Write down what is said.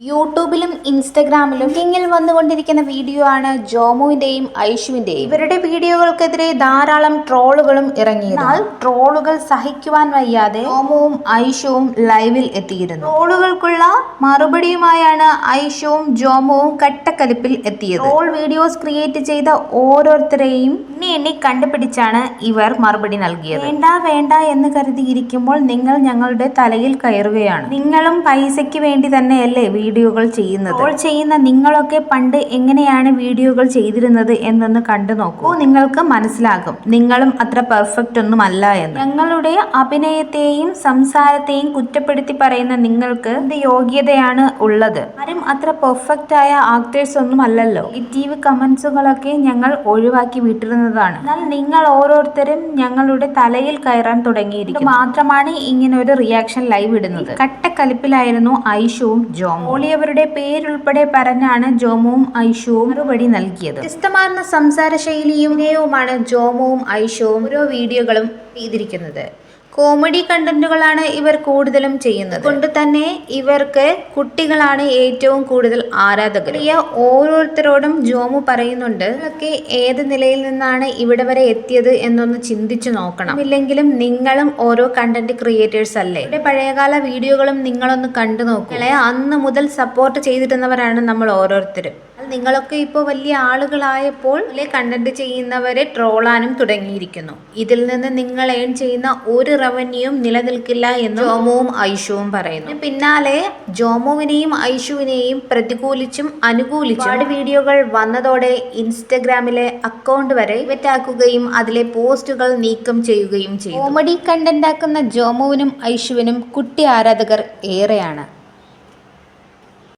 യൂട്യൂബിലും ഇൻസ്റ്റഗ്രാമിലും കിങ്ങിൽ വന്നുകൊണ്ടിരിക്കുന്ന വീഡിയോ ആണ് ജോമുവിന്റെയും ഐഷുവിന്റെയും. ഇവരുടെ വീഡിയോകൾക്കെതിരെ ധാരാളം ട്രോളുകളും ഇറങ്ങി എന്നാൽ ട്രോളുകൾ സഹിക്കുവാൻ വയ്യാതെ ജോമുവും ഐഷുവും ലൈവിൽ എത്തിയിരുന്നു. ട്രോളുകൾക്കുള്ള മറുപടിയുമായാണ് ഐഷുവും ജോമുവും കട്ടക്കലിപ്പിൽ എത്തിയത്. ട്രോൾ വീഡിയോസ് ക്രിയേറ്റ് ചെയ്ത ഓരോരുത്തരെയും ഇനി എണ്ണി കണ്ടുപിടിച്ചാണ് ഇവർ മറുപടി നൽകിയത്. വേണ്ട വേണ്ട എന്ന് കരുതിയിരിക്കുമ്പോൾ നിങ്ങൾ ഞങ്ങളുടെ തലയിൽ കയറുകയാണ്. നിങ്ങളും പൈസയ്ക്ക് വേണ്ടി തന്നെയല്ലേ വീഡിയോകൾ ചെയ്യുന്നത്. അപ്പോൾ ചെയ്യുന്ന നിങ്ങളൊക്കെ പണ്ട് എങ്ങനെയാണ് വീഡിയോകൾ ചെയ്തിരുന്നത് എന്നൊന്ന് കണ്ടു നോക്കൂ. നിങ്ങൾക്ക് മനസ്സിലാകും. നിങ്ങളും അത്ര പെർഫെക്റ്റ് ഒന്നും അല്ല എന്ന്. ഞങ്ങളുടെ അഭിനയത്തെയും സംസാരത്തെയും കുറ്റപ്പെടുത്തി പറയുന്ന നിങ്ങൾക്ക് എന്ത് യോഗ്യതയാണ് ഉള്ളത്? ആരും അത്ര പെർഫെക്റ്റ് ആയ ആക്ടേഴ്സ് ഒന്നും അല്ലല്ലോ. നെഗറ്റീവ് കമന്റ്സുകളൊക്കെ ഞങ്ങൾ ഒഴിവാക്കി വിട്ടിരുന്നതാണ്. എന്നാൽ നിങ്ങൾ ഓരോരുത്തരും ഞങ്ങളുടെ തലയിൽ കയറാൻ തുടങ്ങിയിരിക്കുന്നു. മാത്രമാണ് ഇങ്ങനെ ഒരു റിയാക്ഷൻ ലൈവ് ഇടുന്നത്. കട്ടക്കലിപ്പിലായിരുന്നു ഐഷുവും ജോമും. ഓളിയവരുടെ പേരുൾപ്പെടെ പറഞ്ഞാണ് ജോമോവും ഐഷുവും മറുപടി നൽകിയത്. വ്യത്യസ്തമാർന്ന സംസാര ശൈലിയും ജോമോവും ഐഷുവും ഓരോ വീഡിയോകളും ചെയ്തിരിക്കുന്നത്. കോമഡി കണ്ടന്റുകളാണ് ഇവർ കൂടുതലും ചെയ്യുന്നത്. കൊണ്ട് തന്നെ ഇവർക്ക് കുട്ടികളാണ് ഏറ്റവും കൂടുതൽ ആരാധകർ പ്രിയ ഓരോരുത്തരോടും ജോമു പറയുന്നുണ്ട് ഒക്കെ ഏത് നിലയിൽ നിന്നാണ് ഇവിടെ വരെ എത്തിയത് എന്നൊന്ന് ചിന്തിച്ചു നോക്കണം. ഇല്ലെങ്കിലും നിങ്ങളും ഓരോ കണ്ടന്റ് ക്രിയേറ്റേഴ്സ് അല്ലേ? ഇവിടെ പഴയകാല വീഡിയോകളും നിങ്ങളൊന്ന് കണ്ടു നോക്കുക അന്ന് മുതൽ സപ്പോർട്ട് ചെയ്തിരുന്നവരാണ് നമ്മൾ ഓരോരുത്തരും. നിങ്ങളൊക്കെ ഇപ്പോൾ വലിയ ആളുകളായപ്പോൾ കണ്ടന്റ് ചെയ്യുന്നവരെ ട്രോളാനും തുടങ്ങിയിരിക്കുന്നു. ഇതിൽ നിന്ന് നിങ്ങൾ ഏൺ ചെയ്യുന്ന ഒരു റവന്യൂവും നിലനിൽക്കില്ല എന്ന് ജോമുവും ഐഷുവും പറയുന്നു. പിന്നാലെ ജോമോവിനെയും ഐഷുവിനെയും പ്രതികൂലിച്ചും അനുകൂലിച്ചും ഒരുപാട് വീഡിയോകൾ വന്നതോടെ ഇൻസ്റ്റഗ്രാമിലെ അക്കൗണ്ട് വരെ വെറ്റാക്കുകയും അതിലെ പോസ്റ്റുകൾ നീക്കം ചെയ്യുകയും ചെയ്തു. കോമഡി കണ്ടന്റ് ആക്കുന്ന ജോമോവിനും ഐഷുവിനും കുട്ടി ആരാധകർ ഏറെയാണ്.